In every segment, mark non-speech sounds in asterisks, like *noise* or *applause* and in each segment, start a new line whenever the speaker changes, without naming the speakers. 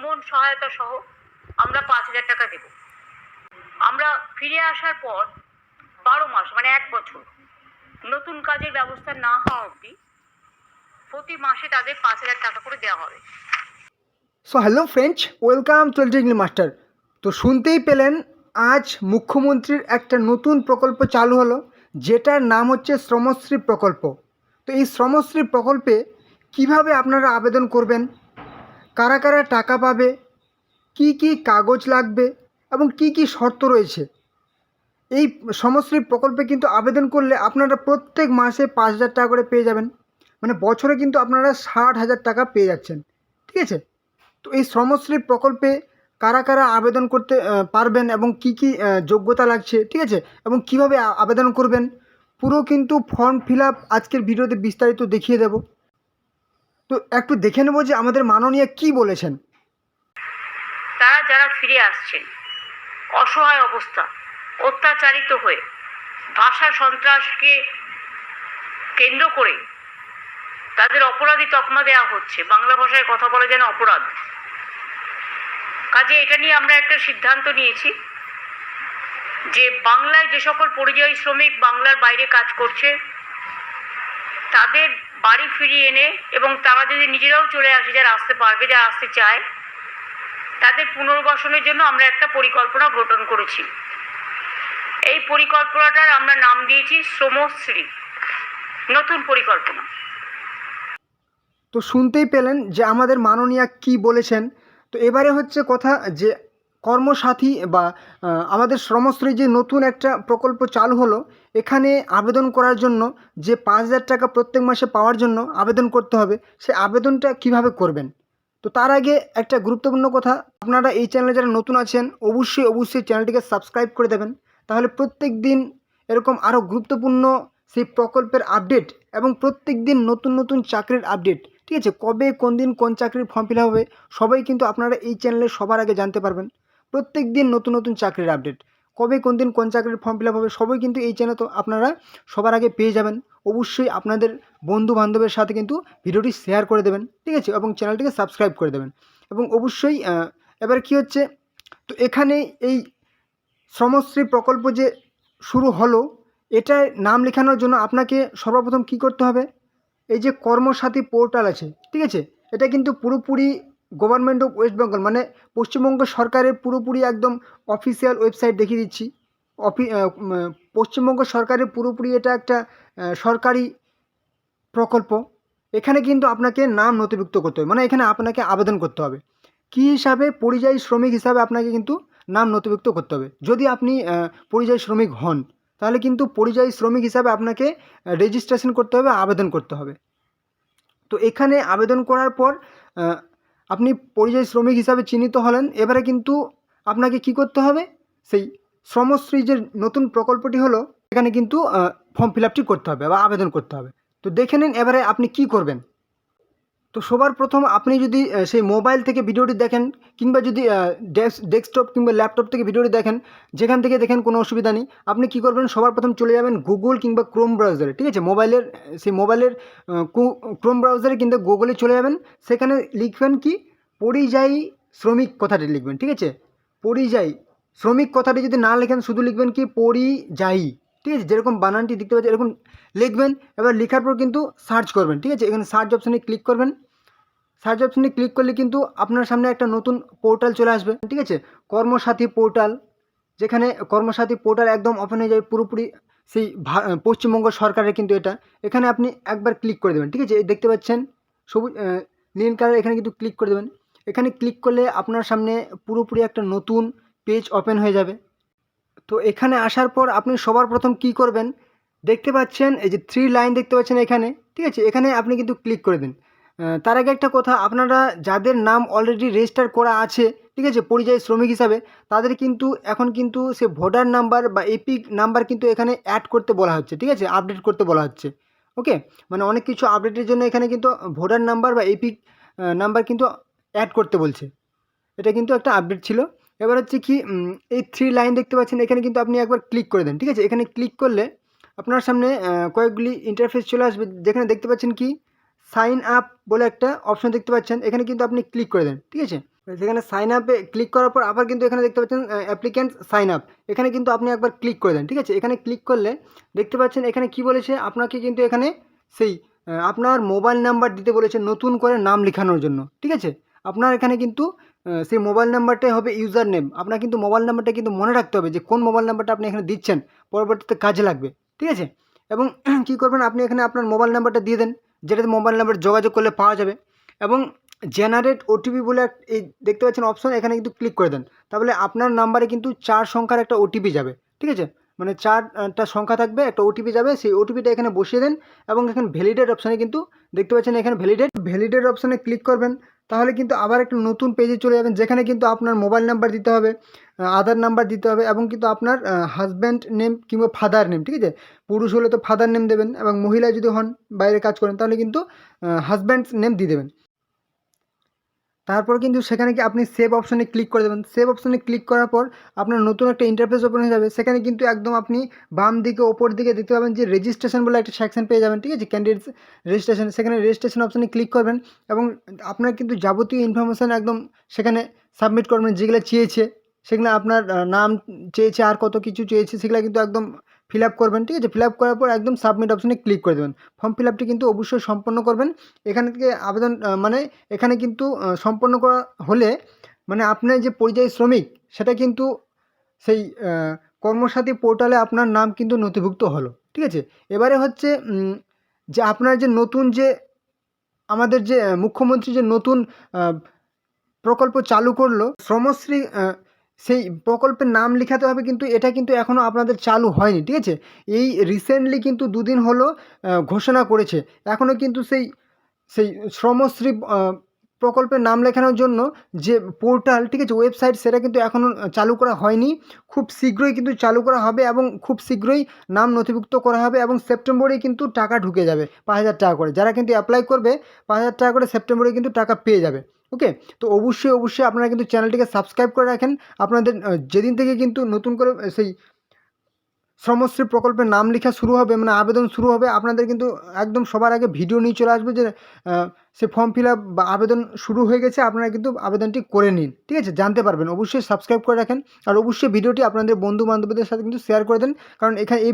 ভ্রমণ সহায়তা সহ আমরা পাঁচ হাজার টাকা দেব। আমরা ফিরে আসার পর বারো মাস মানে এক বছর নতুন কাজের ব্যবস্থা না হওয়া অবধি প্রতি মাসে তাদের পাঁচ হাজার টাকা করে দেওয়া হবে।
So hello friends welcome English master তো শুনতেই পেলেন, আজ মুখ্যমন্ত্রীর একটা নতুন প্রকল্প চালু হলো, যেটার নাম হচ্ছে শ্রমশ্রী প্রকল্প। তো এই শ্রমশ্রী প্রকল্পে কীভাবে আপনারা আবেদন করবেন কারা কারা টাকা পাবে, কি কি কাগজ লাগবে এবং কি কি শর্ত রয়েছে? এই শ্রমশ্রী প্রকল্পে কিন্তু আবেদন করলে আপনারা প্রত্যেক মাসে পাঁচ হাজার টাকা করে পেয়ে যাবেন। মানে বছরে কিন্তু আপনারা ষাট হাজার টাকা পেয়ে যাচ্ছেন। ঠিক আছে? তো এই শ্রমশ্রী প্রকল্পে কারা কারা আবেদন করতে পারবেন এবং কি কি যোগ্যতা লাগছে, ঠিক আছে? এবং কীভাবে আবেদন করবেন, পুরো কিন্তু ফর্ম ফিল আজকের ভিডিওতে বিস্তারিত দেখিয়ে দেব। তো একটু দেখে নেব যে আমাদের মাননীয় কি বলেছেন।
তারা যারা ফিরে আসছেন, অসহায় অবস্থা, অত্যাচারিত হয়ে ভাষা সন্ত্রাসকে কেন্দ্র করে তাদের অপরাধী তকমা দেওয়া হচ্ছে, বাংলা ভাষায় কথা বলা যেন অপরাধ। কাজে এটা নিয়ে আমরা একটা সিদ্ধান্ত নিয়েছি যে বাংলায় যে সকল পরিযায়ী শ্রমিক বাংলার বাইরে কাজ করছে, তাদের বাড়ি ফিরিয়ে এনে এবং তারা যদি নিজেরাও চলে আসে, যারা আসতে পারবে, যারা আসতে চায়, তাদের পুনর্বাসনের জন্য আমরা একটা পরিকল্পনা গঠন করেছি। এই পরিকল্পনাটার আমরা নাম দিয়েছি শ্রমশ্রী। নতুন পরিকল্পনা।
তো শুনতেই পেলেন যে আমাদের মাননীয়া কি বলেছেন। তো এবারে হচ্ছে কথা যে কর্মসাথী বা আমাদের শ্রমশ্রী যে নতুন একটা প্রকল্প চালু হলো, এখানে আবেদন করার জন্য যে পাঁচ হাজার টাকা প্রত্যেক মাসে পাওয়ার জন্য আবেদন করতে হবে, সে আবেদনটা কীভাবে করবেন? তো তার আগে একটা গুরুত্বপূর্ণ কথা, আপনারা এই চ্যানেলে যারা নতুন আছেন, অবশ্যই অবশ্যই চ্যানেলটিকে সাবস্ক্রাইব করে দেবেন। তাহলে প্রত্যেক দিন এরকম আরও গুরুত্বপূর্ণ সেই প্রকল্পের আপডেট এবং প্রত্যেক দিন নতুন নতুন চাকরির আপডেট, ঠিক আছে? কবে, কোন দিন কোন চাকরির ফর্ম ফিল হবে, সবাই কিন্তু আপনারা এই চ্যানেলে সবার আগে জানতে পারবেন। প্রত্যেক দিন নতুন নতুন চাকরির আপডেট কবে কোন দিন কোন চাকরির ফর্ম ফিল হবে, সবই কিন্তু এই চ্যানেল তো আপনারা সবার আগে পেয়ে যাবেন। অবশ্যই আপনাদের বন্ধু বান্ধবের সাথে কিন্তু ভিডিওটি শেয়ার করে দেবেন, ঠিক আছে? এবং চ্যানেলটিকে সাবস্ক্রাইব করে দেবেন। এবং অবশ্যই এবার কি হচ্ছে? তো এখানে এই শ্রমশ্রী প্রকল্প যে শুরু হলো এটায় নাম লেখানোর জন্য আপনাকে সর্বপ্রথম কি করতে হবে? এই যে কর্মসাথী পোর্টাল আছে, ঠিক আছে? এটা কিন্তু পুরোপুরি গভর্নমেন্ট অফ ওয়েস্ট বেঙ্গল মানে পশ্চিমবঙ্গ সরকারের পুরোপুরি একদম অফিসিয়াল ওয়েবসাইট দেখিয়ে দিচ্ছি। অফি পশ্চিমবঙ্গ সরকারের পুরোপুরি এটা একটা সরকারি প্রকল্প। এখানে কিন্তু আপনাকে নাম নথিভুক্ত করতে হবে মানে এখানে আপনাকে আবেদন করতে হবে। কী হিসাবে পরিযায়ী শ্রমিক হিসাবে আপনাকে কিন্তু নাম নথিভুক্ত করতে হবে। যদি আপনি পরিযায়ী শ্রমিক হন, তাহলে কিন্তু পরিযায়ী শ্রমিক হিসাবে আপনাকে রেজিস্ট্রেশন করতে হবে, আবেদন করতে হবে। তো এখানে আবেদন করার পর আপনি পরিযায়ী শ্রমিক হিসাবে চিহ্নিত হলেন, এবারে কিন্তু আপনাকে কি করতে হবে? সেই শ্রমশ্রী যে নতুন প্রকল্পটি হলো, এখানে কিন্তু ফর্ম ফিল আপটি করতে হবে বা আবেদন করতে হবে। তো দেখে নিন এবারে আপনি কি করবেন। তো সবার প্রথম আপনি যদি সেই মোবাইল থেকে ভিডিওটি দেখেন কিংবা যদি ডেস্কটপ কিংবা ল্যাপটপ থেকে ভিডিওটি দেখেন, যেখান থেকে দেখেন কোনো অসুবিধা নেই, আপনি কি করবেন? সবার প্রথম চলে যাবেন গুগল কিংবা ক্রোম ব্রাউজারে, ঠিক আছে? মোবাইলের, সেই মোবাইলের ক্রোম ব্রাউজারে কিংবা গুগলে চলে যাবেন। সেখানে লিখবেন কি? পরিযায়ী শ্রমিক কথাটি লিখবেন, ঠিক আছে? পরিযায়ী শ্রমিক কথাটি যদি না লেখেন, শুধু লিখবেন কি? পরিযায়ী। ঠিক আছে? যেরকম বানানটি দেখতে পাচ্ছেন, এরকম লিখবেন, এবার লেখার পর কিন্তু সার্চ করবেন, ঠিক আছে? এখানে সার্চ অপশানে ক্লিক করবেন। সার্চ অপশানে ক্লিক করলে কিন্তু আপনার সামনে একটা নতুন পোর্টাল চলে আসবে, ঠিক আছে? কর্মসাথী পোর্টাল যেখানে কর্মসাথী পোর্টাল একদম ওপেন হয়ে যাবে পুরোপুরি সেই পশ্চিমবঙ্গ সরকারের কিন্তু এটা। এখানে আপনি একবার ক্লিক করে দেবেন, ঠিক আছে? দেখতে পাচ্ছেন, সবুজ নীল কালার এখানে কিন্তু ক্লিক করে দেবেন। এখানে ক্লিক করলে আপনার সামনে পুরোপুরি একটা নতুন পেজ ওপেন হয়ে যাবে। তো এখানে আসার পর আপনি সবার প্রথম কি করবেন? দেখতে পাচ্ছেন, এই যে থ্রি লাইন দেখতে পাচ্ছেন এখানে, ঠিক আছে? এখানে আপনি কিন্তু ক্লিক করে দিন। তার আগে একটা কথা, আপনারা যাদের নাম অলরেডি রেজিস্টার করা আছে, ঠিক আছে, পরিযায়ী শ্রমিক হিসাবে, তাদের কিন্তু এখন কিন্তু সে ভোটার নাম্বার বা এপিক নাম্বার কিন্তু এখানে অ্যাড করতে বলা হচ্ছে, ঠিক আছে? আপডেট করতে বলা হচ্ছে ওকে মানে অনেক কিছু আপডেটের জন্য এখানে কিন্তু ভোটার নাম্বার বা এপিক নাম্বার কিন্তু অ্যাড করতে বলছে। এটা কিন্তু একটা আপডেট ছিল। এবার হচ্ছে কি এই থ্রি লাইন দেখতে পাচ্ছেন, এখানে কিন্তু আপনি একবার ক্লিক করে দেন, ঠিক আছে? এখানে ক্লিক করলে আপনার সামনে কয়েকগুলি ইন্টারফেস চলে আসবে, যেখানে দেখতে পাচ্ছেন কি সাইন আপ বলে একটা অপশন দেখতে পাচ্ছেন, এখানে কিন্তু আপনি ক্লিক করে দেন, ঠিক আছে? সেখানে সাইন আপে ক্লিক করার পর আবার কিন্তু এখানে দেখতে পাচ্ছেন অ্যাপ্লিক্যান্ট সাইন আপ এখানে কিন্তু আপনি একবার ক্লিক করে দেন, ঠিক আছে? এখানে ক্লিক করলে দেখতে পাচ্ছেন, এখানে কি বলেছে, আপনাকে কিন্তু এখানে সেই আপনার মোবাইল নাম্বার দিতে বলেছে নতুন করে নাম লেখানোর জন্য, ঠিক আছে? আপনার এখানে কিন্তু সেই মোবাইল নাম্বারটাই হবে ইউজার নেম আপনার কিন্তু মোবাইল নাম্বারটা কিন্তু মনে রাখতে হবে যে কোন মোবাইল নাম্বারটা আপনি এখানে দিচ্ছেন, পরবর্তীতে কাজে লাগবে, ঠিক আছে? এবং *clears throat* কী করবেন, আপনি এখানে আপনার মোবাইল নাম্বারটা দিয়ে দেন, যেটাতে মোবাইল নাম্বার যোগাযোগ করলে পাওয়া যাবে। এবং জেনারেট ওটিপি বলে এই দেখতে পাচ্ছেন অপশন এখানে কিন্তু ক্লিক করে দেন। তাহলে আপনার নাম্বারে কিন্তু চার সংখ্যার একটা ওটিপি যাবে, ঠিক আছে? মানে চারটা সংখ্যা থাকবে, একটা ওটিপি যাবে, সেই ওটিপিটা এখানে বসিয়ে দেন এবং এখানে ভ্যালিডেট অপশানে কিন্তু দেখতে পাচ্ছেন এখানে ভ্যালিডেট ভ্যালিডেট অপশানে ক্লিক করবেন। তাহলে কিন্তু আবার একটা নতুন পেজে চলে যাবেন, যেখানে কিন্তু আপনার মোবাইল নাম্বার দিতে হবে আধার নাম্বার দিতে হবে এবং কিন্তু আপনার হাজব্যান্ড নেম কিংবা ফাদার নেম ঠিক আছে? পুরুষ হলে তো ফাদার নেম দেবেন এবং মহিলা যদি হন, বাইরে কাজ করেন, তাহলে কিন্তু হাজব্যান্ড নেম দিয়ে দেবেন। তারপর কিন্তু সেখানে কি আপনি সেভ অপশনে ক্লিক করে দেবেন। সেভ অপশনে ক্লিক করার পর আপনার নতুন একটা ইন্টারফেস ওপেন হয়ে যাবে। সেখানে কিন্তু একদম আপনি বাম দিকে ওপর দিকে দেখতে পাবেন যে রেজিস্ট্রেশন বলে একটা সেকশন পেয়ে যাবেন, ঠিক আছে? ক্যান্ডিডেটস রেজিস্ট্রেশন সেখানে রেজিস্ট্রেশন অপশনে ক্লিক করবেন এবং আপনার কিন্তু যাবতীয় ইনফরমেশান একদম সেখানে সাবমিট করবেন যেগুলো চেয়েছে। সেগুলো আপনার নাম চেয়েছে, আর কত কিছু চেয়েছে, সেগুলো কিন্তু একদম ফিল আপ করবেন, ঠিক আছে? ফিল আপ করার পর একদম সাবমিট অপশনে ক্লিক করে দেবেন। ফর্ম ফিল আপটি কিন্তু অবশ্যই সম্পন্ন করবেন। এখান থেকে আবেদন মানে এখানে কিন্তু সম্পন্ন করা হলে মানে আপনার যে পরিযায়ী শ্রমিক, সেটা কিন্তু সেই কর্মসাথী পোর্টালে আপনার নাম কিন্তু নথিভুক্ত হলো, ঠিক আছে? এবারে হচ্ছে যে আপনার যে নতুন যে, আমাদের যে মুখ্যমন্ত্রী যে নতুন প্রকল্প চালু করল, শ্রমশ্রী সেই প্রকল্পের নাম লেখাতে হবে কিন্তু এটা কিন্তু এখনও আপনাদের চালু হয়নি, ঠিক আছে? এই রিসেন্টলি কিন্তু দুদিন হলো ঘোষণা করেছে। এখনও কিন্তু সেই সেই শ্রমশ্রী প্রকল্পের নাম লেখানোর জন্য যে পোর্টাল, ঠিক আছে, ওয়েবসাইট, সেটা কিন্তু এখনও চালু করা হয়নি। খুব শীঘ্রই কিন্তু চালু করা হবে এবং খুব শীঘ্রই নাম নথিভুক্ত করা হবে এবং সেপ্টেম্বরেই কিন্তু টাকা ঢুকে যাবে, পাঁচ হাজার টাকা করে। যারা কিন্তু অ্যাপ্লাই করবে, পাঁচ হাজার টাকা করে সেপ্টেম্বরে কিন্তু টাকা পেয়ে যাবে। ওকে? তো অবশ্যই অবশ্যই আপনারা কিন্তু চ্যানেলটিকে সাবস্ক্রাইব করে রাখেন। আপনাদের যেদিন থেকে কিন্তু নতুন করে সেই শ্রমশ্রী প্রকল্পের নাম লেখা শুরু হবে মানে আবেদন শুরু হবে, আপনাদের কিন্তু একদম সবার আগে ভিডিও নিয়ে চলে আসবে যে সে ফর্ম ফিল আপ বা আবেদন শুরু হয়ে গেছে, আপনারা কিন্তু আবেদনটি করে নিন, ঠিক আছে? জানতে পারবেন, অবশ্যই সাবস্ক্রাইব করে রাখেন, আর অবশ্যই ভিডিওটি আপনাদের বন্ধু বান্ধবদের সাথে কিন্তু শেয়ার করে দেন, কারণ এখানে এই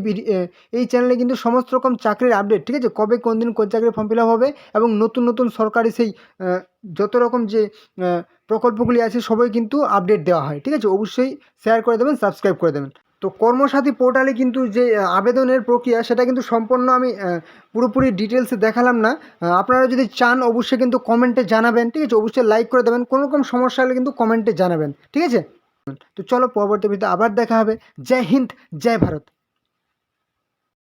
এই চ্যানেলে কিন্তু সমস্ত রকম চাকরির আপডেট ঠিক আছে? কবে কোন দিন কোন চাকরির ফর্ম ফিল আপ হবে এবং নতুন নতুন সরকারি সেই যত রকম যে প্রকল্পগুলি আছে, সবই কিন্তু আপডেট দেওয়া হয়, ঠিক আছে? অবশ্যই শেয়ার করে দেবেন সাবস্ক্রাইব করে দেবেন। তো কর্মসাথী পোর্টালে কিন্তু যে আবেদনের প্রক্রিয়া, সেটা কিন্তু সম্পূর্ণ আমি পুরোপুরি ডিটেলসে দেখালাম না। আপনারা যদি চান, অবশ্যই কিন্তু কমেন্টে জানাবেন, ঠিক আছে? অবশ্যই লাইক করে দেবেন। কোনো রকম সমস্যা হলে কিন্তু কমেন্টে জানাবেন, ঠিক আছে? তো চলো পরবর্তী ভিডিও আবার দেখা হবে। জয় হিন্দ, জয় ভারত।